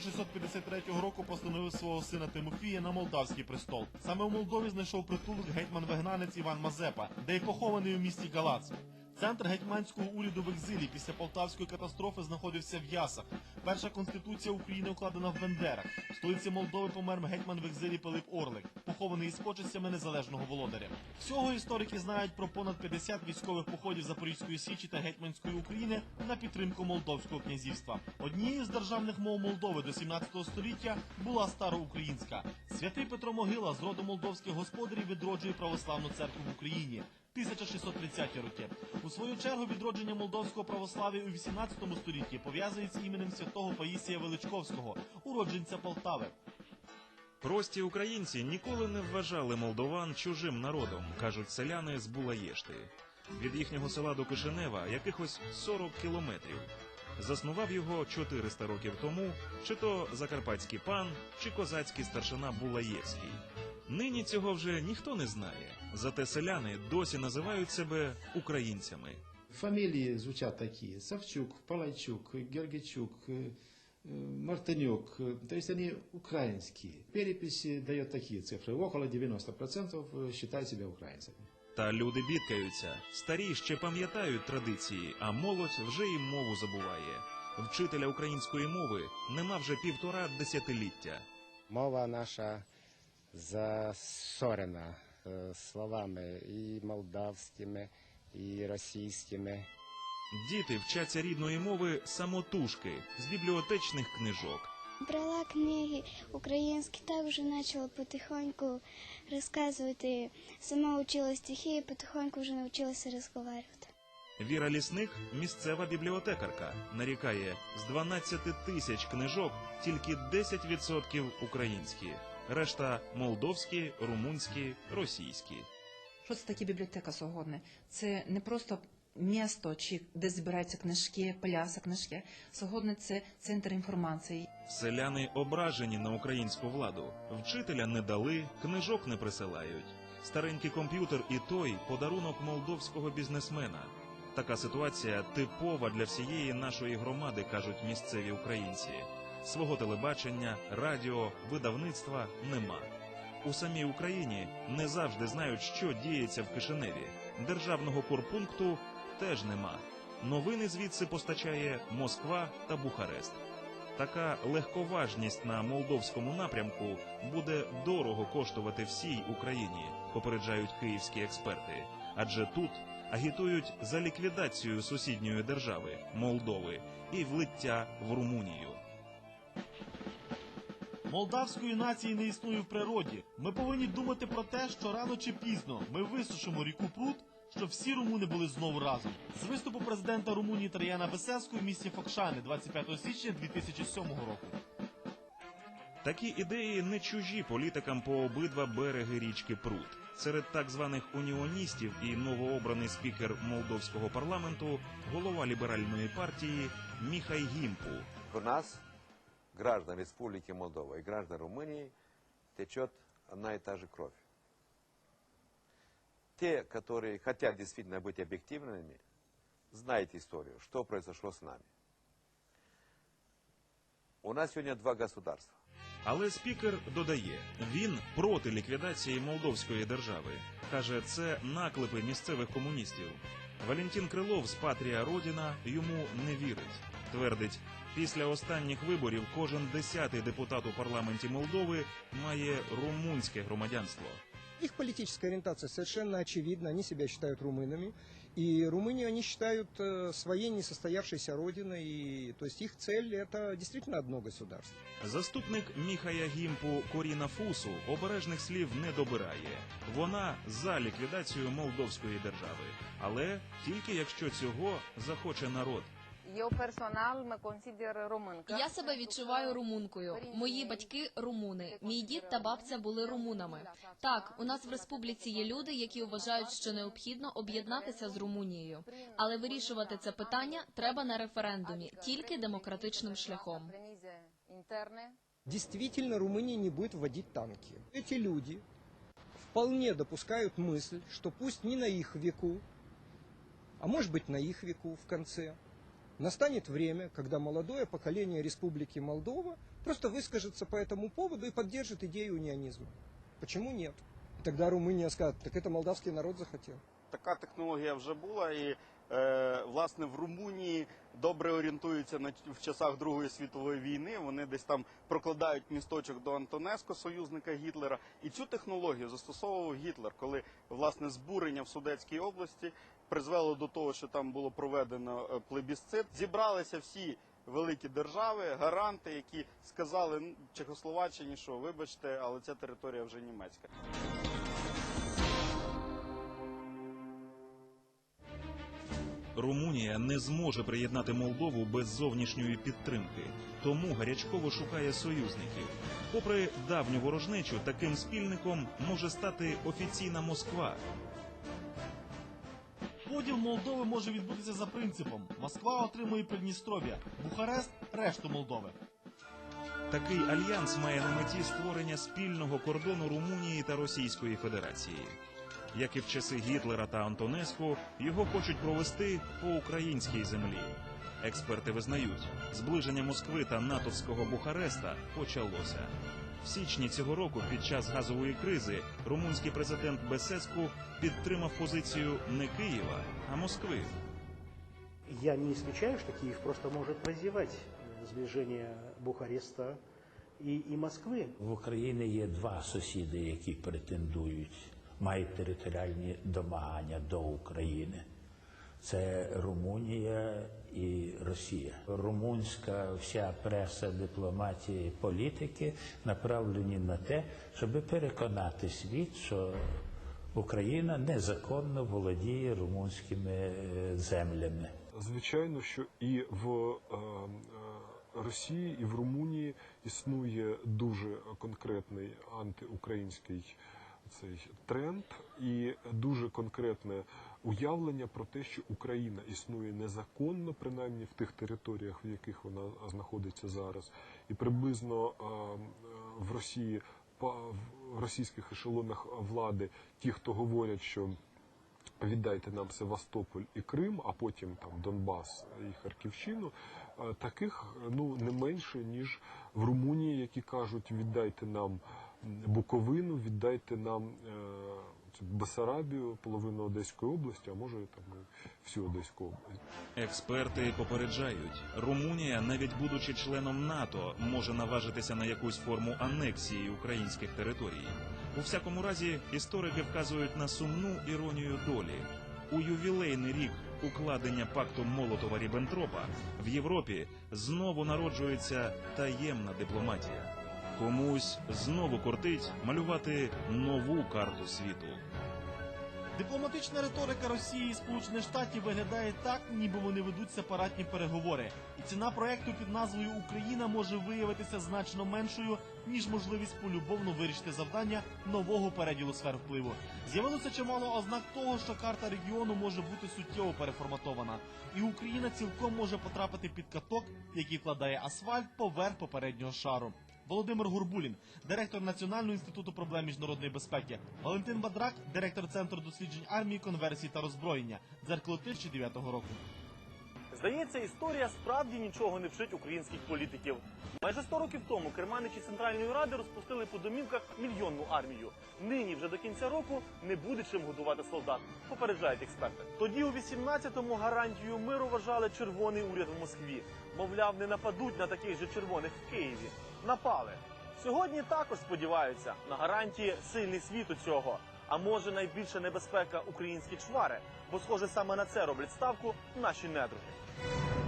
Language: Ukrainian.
1653 року постановив свого сина Тимофія на молдавський престол. Саме у Молдові знайшов притулок гетьман-вигнанець Іван Мазепа, де й похований у місті Галац. Центр гетьманського уряду в екзилі після Полтавської катастрофи знаходився в Ясах. Перша конституція України укладена в Бендерах. В столиці Молдови помер гетьман в екзилі Пилип Орлик, похований із почестями незалежного володаря. Всього історики знають про понад 50 військових походів Запорізької січі та гетьманської України на підтримку Молдовського князівства. Однією з державних мов Молдови до 17 століття була староукраїнська. Святий Петро Могила з роду молдовських господарів відроджує православну церкву в Україні. 1630-ті роки. У свою чергу відродження молдовського православ'я у 18 столітті пов'язується іменем святого Паїсія Величковського, уродженця Полтави. Прості українці ніколи не вважали молдован чужим народом, кажуть селяни з Булаєшти. Від їхнього села до Кишинева якихось 40 кілометрів. Заснував його 400 років тому, чи то закарпатський пан, чи козацький старшина Булаєвський. Нині цього вже ніхто не знає, зате селяни досі називають себе українцями. Фамилии звучат такие. Савчук, Палайчук, Гергичук, э, Мартынюк. Э, То есть они украинские. Переписи дает такие цифры. Около 90% считают себя украинцами. Та люди бідкаються. Старі ще пам'ятають традиції, а молодь вже і мову забуває. Вчителя української мови нема вже півтора десятиліття. Мова наша засорена е, словами і молдавськими, і російськими. Діти вчаться рідної мови самотужки з бібліотечних книжок. Брала книги українські, так вже почала потихоньку розказувати. Сама учила стихи потихоньку вже навчилася розмовляти. Віра Лісник місцева бібліотекарка. Нарікає, з 12 тисяч книжок тільки 10% українські, решта молдовські, румунські, російські. Що це таке бібліотека сьогодні? Це не просто місто, чи де збираються книжки, поляса книжки. Сьогодні це центр інформації. Селяни ображені на українську владу. Вчителя не дали, книжок не присилають. Старенький комп'ютер і той подарунок молдовського бізнесмена. Така ситуація типова для всієї нашої громади, кажуть місцеві українці. Свого телебачення, радіо, видавництва нема. У самій Україні не завжди знають, що діється в Кишиневі. Державного корпункту теж нема. Новини звідси постачає Москва та Бухарест. Така легковажність на молдовському напрямку буде дорого коштувати всій Україні, попереджають київські експерти. Адже тут агітують за ліквідацію сусідньої держави Молдови і влиття в Румунію. Молдавської нації не існує в природі. Ми повинні думати про те, що рано чи пізно ми висушимо ріку Прут, щоб всі румуни були знову разом. З виступу президента Румунії Тар'яна Бесеску в місті Фокшани 25 січня 2007 року. Такі ідеї не чужі політикам по обидва береги річки Прут. Серед так званих уніоністів і новообраний спікер молдовського парламенту, голова ліберальної партії Міхай Гімпу. У нас, граждан Республики Молдова и граждан Румынии, течет одна и та же кровь Те, которые хотят действительно быть объективными, знают историю, что произошло с нами. У нас сегодня два государства. Але спікер додає, він проти ліквідації молдовської держави. Каже, це наклепи місцевих комуністів. Валентин Крилов з Патрія Родіна йому не вірить. Твердить, після останніх виборів кожен десятий депутат у парламенті Молдови має румунське громадянство. Их политическая ориентация совершенно очевидна. Они себя считают румынами. И Румынию они считают э, своей несостоявшейся родиной. И, то есть их цель это действительно одно государство. Заступник Міхая Гімпу Коріна Фусу обережних слів не добирає. Вона за ліквідацію молдовської держави, але тільки якщо цього захоче народ. Eu personal mă consider româncă. Я себе відчуваю румункою. Мої батьки румуни. Мій дід та бабця були румунами. Так, у нас в республіці є люди, які вважають, що необхідно об'єднатися з Румунією. Але вирішувати це питання треба на референдумі, тільки демократичним шляхом. Organize interne. Действительно, Румыния не будет вводить танки. Эти люди вполне допускают мысль, что пусть не на их веку, а может быть на их веку в конце, Настанет время, когда молодое поколение Республики Молдова просто выскажется по этому поводу и поддержит идею унионизма. Почему нет? И тогда Румыния скажет, так это молдавский народ захотел. Така технологія вже була, і е, власне в Румунії добре орієнтуються на в часах Другої світової війни. Вони десь там прокладають місточок до Антонеско, союзника Гітлера. І цю технологію застосовував Гітлер, коли власне збурення в Судетській області призвело до того, що там було проведено е, плебісцит. Зібралися всі великі держави, гаранти, які сказали Чехословаччині, що вибачте, але ця територія вже німецька. Румунія не зможе приєднати Молдову без зовнішньої підтримки, тому гарячково шукає союзників. Попри давню ворожнечу, таким спільником може стати офіційна Москва. Поділ Молдови може відбутися за принципом: Москва отримує Придністров'я, Бухарест решту Молдови. Такий альянс має на меті створення спільного кордону Румунії та Російської Федерації. Як і в часи Гітлера та Антонеску, його хочуть провести по українській землі. Експерти визнають, зближення Москви та натовського Бухареста почалося. В січні цього року, під час газової кризи, румунський президент Бесеску підтримав позицію не Києва, а Москви. Я не исключаю, что Киев просто может прозевать э, сближение Бухареста и, и Москвы. В Україні є два сусіди, які претендують, мають територіальні домагання до України. Це Румунія і Росія. Румунська вся преса, дипломатія політики направлені на те, щоб переконати світ, що Україна незаконно володіє румунськими е, землями. Звичайно, що і в е, е, Росії, і в Румунії існує дуже конкретний антиукраїнський цей тренд і дуже конкретне уявлення про те, що Україна існує незаконно, принаймні в тих територіях, в яких вона знаходиться зараз, і приблизно е, е, в Росії в російських ешелонах влади ті, хто говорять, що віддайте нам Севастополь і Крим, а потім там Донбас і Харківщину. е, Таких ну не менше ніж в Румунії, які кажуть, віддайте нам Буковину, віддайте нам е, Бесарабію, половину Одеської області, а може там і всю Одеську область. Експерти попереджають, Румунія, навіть будучи членом НАТО, може наважитися на якусь форму анексії українських територій. У всякому разі, історики вказують на сумну іронію долі. У ювілейний рік укладення пакту Молотова Ріббентропа в Європі знову народжується таємна дипломатія. Комусь знову кортить малювати нову карту світу. Дипломатична риторика Росії і Сполучених Штатів виглядає так, ніби вони ведуть сепаратні переговори. І ціна проекту під назвою Україна може виявитися значно меншою, ніж можливість полюбовно вирішити завдання нового переділу сфер впливу. З'явилося чимало ознак того, що карта регіону може бути суттєво переформатована, і Україна цілком може потрапити під каток, який вкладає асфальт поверх попереднього шару. Володимир Гурбулін, директор Національного інституту проблем міжнародної безпеки, Валентин Бадрак, директор Центру досліджень армії, конверсії та роззброєння, дзеркало 2009 року. Здається, історія справді нічого не вчить українських політиків. Майже 100 років тому керманичі Центральної Ради розпустили по домівках мільйонну армію. Нині вже до кінця року не буде чим годувати солдат, попереджають експерти. Тоді у 18-му гарантію миру вважали червоний уряд в Москві. Мовляв, не нападуть на таких же червоних в Києві. Напали. Сьогодні також сподіваються на гарантії сильний світу цього. А може найбільша небезпека українські чвари, бо схоже саме на це роблять ставку наші недруги.